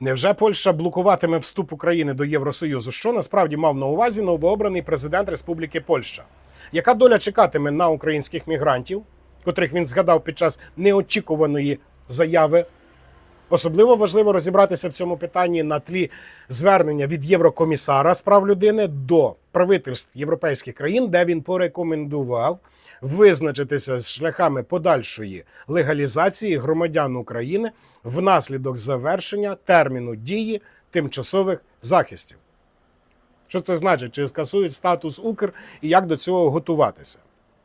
Невже Польща блокуватиме вступ України до Євросоюзу? Що насправді мав на увазі новообраний президент Республіки Польща? Яка доля чекатиме на українських мігрантів, котрих він згадав під час неочікуваної заяви? Особливо важливо розібратися в цьому питанні на тлі звернення від Єврокомісара з прав людини до правительств європейських країн, де він порекомендував визначитися з шляхами подальшої легалізації громадян України внаслідок завершення терміну дії тимчасових захистів. Що це значить? Чи скасують статус Укр і як до цього готуватися?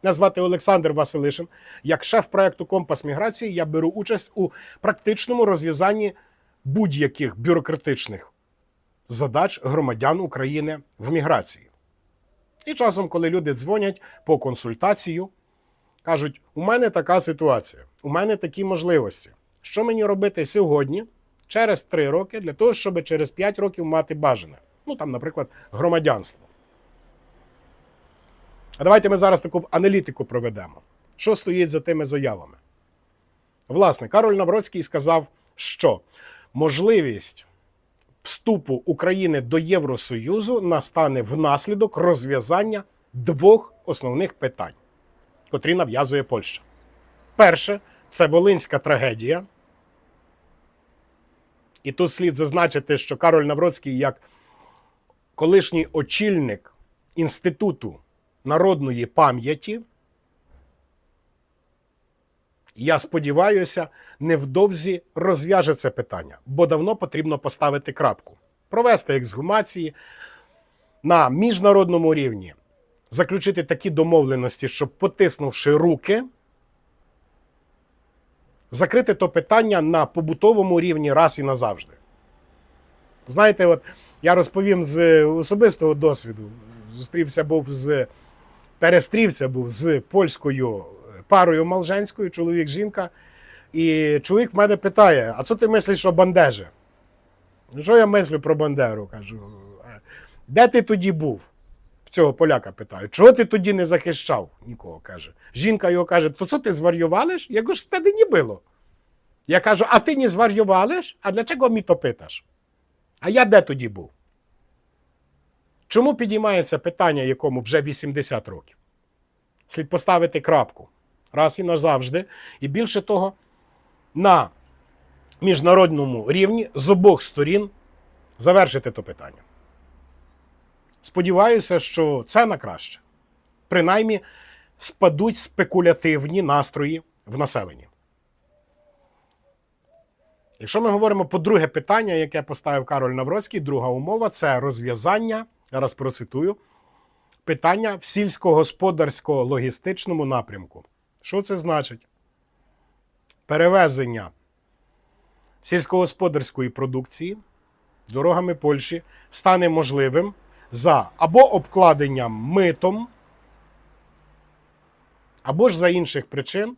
Мене звати Олександр Василишин. Як шеф проекту Компас міграції я беру участь у практичному розв'язанні будь-яких бюрократичних задач громадян України в міграції. І часом, коли люди дзвонять по консультацію, кажуть: у мене така ситуація, у мене такі можливості. Що мені робити сьогодні, через 3 роки, для того, щоб через 5 років мати бажане? Ну там, наприклад, громадянство. А давайте ми зараз таку аналітику проведемо. Що стоїть за тими заявами? Власне, Кароль Навроцький сказав, що можливість вступу України до Євросоюзу настане внаслідок розв'язання двох основних питань, котрі нав'язує Польща. Перше це Волинська трагедія. І тут слід зазначити, що Кароль Навроцький, як колишній очільник Інституту народної пам'яті, я сподіваюся, невдовзі розв'яже це питання, бо давно потрібно поставити крапку, провести ексгумації на міжнародному рівні, заключити такі домовленості, щоб потиснувши руки, закрити то питання на побутовому рівні раз і назавжди. Знаєте, от я розповім з особистого досвіду. Зустрівся був з перестрівся був з польською парою малженською, чоловік, жінка. І чоловік в мене питає: а що ти мислиш про Бандежі? «Ну, Що я мислю про Бандеру? Кажу, «Е, де ти тоді був? В цього поляка питаю, чого ти тоді не захищав нікого? каже. Жінка його каже: то що ти зварювалиш? Я кажу, тоді не було. Я кажу, а ти не зварювалиш? А для чого мені то питаш? А я де тоді був? Чому підіймається питання, якому вже 80 років? Слід поставити крапку раз і назавжди. І більше того, на міжнародному рівні з обох сторін завершити то питання. Сподіваюся, що це на краще. Принаймні спадуть спекулятивні настрої в населенні. Якщо ми говоримо по друге питання, яке поставив Кароль Навроцький, друга умова це розв'язання, зараз процитую, питання в сільськогосподарсько-логістичному напрямку. Що це значить? Перевезення сільськогосподарської продукції дорогами Польщі стане можливим за або обкладенням митом, або ж за інших причин.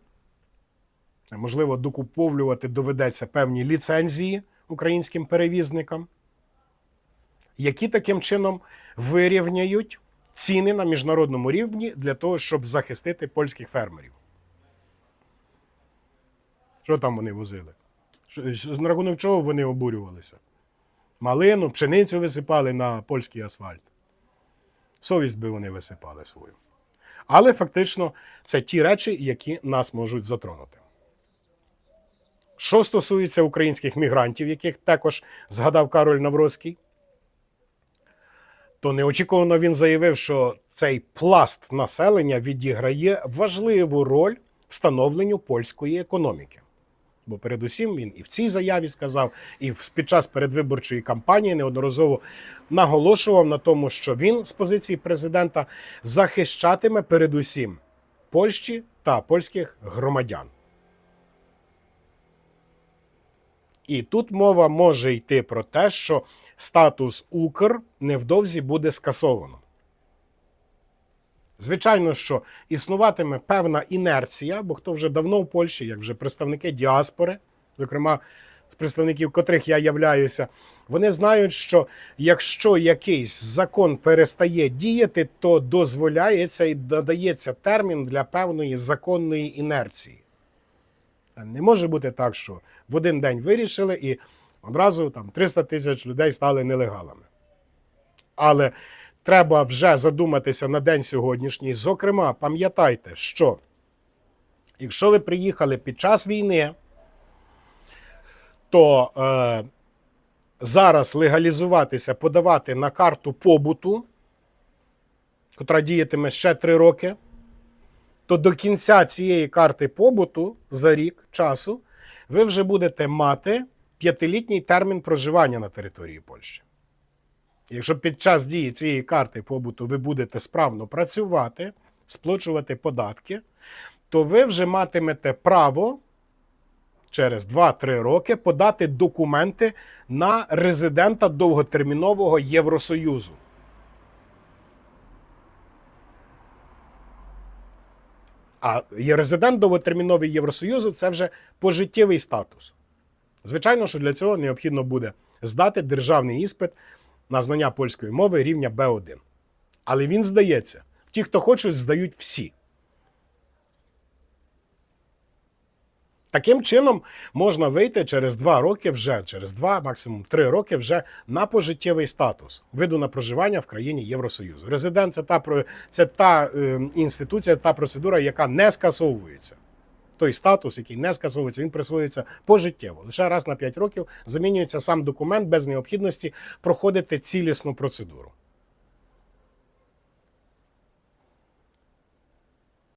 Можливо, докуповлювати доведеться певні ліцензії українським перевізникам, які таким чином вирівняють ціни на міжнародному рівні для того, щоб захистити польських фермерів. Що там вони возили? На рахунок чого вони обурювалися? Малину, пшеницю висипали на польський асфальт. Совість би вони висипали свою. Але фактично це ті речі, які нас можуть затронути. Що стосується українських мігрантів, яких також згадав Кароль Навроцький, то неочікувано він заявив, що цей пласт населення відіграє важливу роль в становленню польської економіки. Бо передусім він і в цій заяві сказав, і під час передвиборчої кампанії неодноразово наголошував на тому, що він з позиції президента захищатиме передусім Польщі та польських громадян. І тут мова може йти про те, що статус Укр невдовзі буде скасовано. Звичайно, що існуватиме певна інерція, бо хто вже давно в Польщі, як вже представники діаспори, зокрема з представників котрих я являюся, вони знають, що якщо якийсь закон перестає діяти, то дозволяється і додається термін для певної законної інерції. Не може бути так, що в один день вирішили, і одразу там 300 тисяч людей стали нелегалами. Але треба вже задуматися на день сьогоднішній. Зокрема, пам'ятайте, що якщо ви приїхали під час війни, то е, зараз легалізуватися, подавати на карту побуту, котра діятиме ще 3 роки, то до кінця цієї карти побуту за рік часу ви вже будете мати п'ятилітній термін проживання на території Польщі. Якщо під час дії цієї карти побуту ви будете справно працювати, сплачувати податки, то ви вже матимете право через 2-3 роки подати документи на резидента довготермінового Євросоюзу. А резидент довготерміновий Євросоюзу це вже пожиттєвий статус. Звичайно, що для цього необхідно буде здати державний іспит на знання польської мови рівня Б1. Але він здається. Ті, хто хочуть, здають всі. Таким чином можна вийти через два роки вже, через два, максимум три роки вже на пожиттєвий статус виду на проживання в країні Євросоюзу. Резидент це та, це та е, інституція, та процедура, яка не скасовується. Той статус, який не скасовується, він присвоюється пожиттєво. Лише раз на 5 років замінюється сам документ без необхідності проходити цілісну процедуру.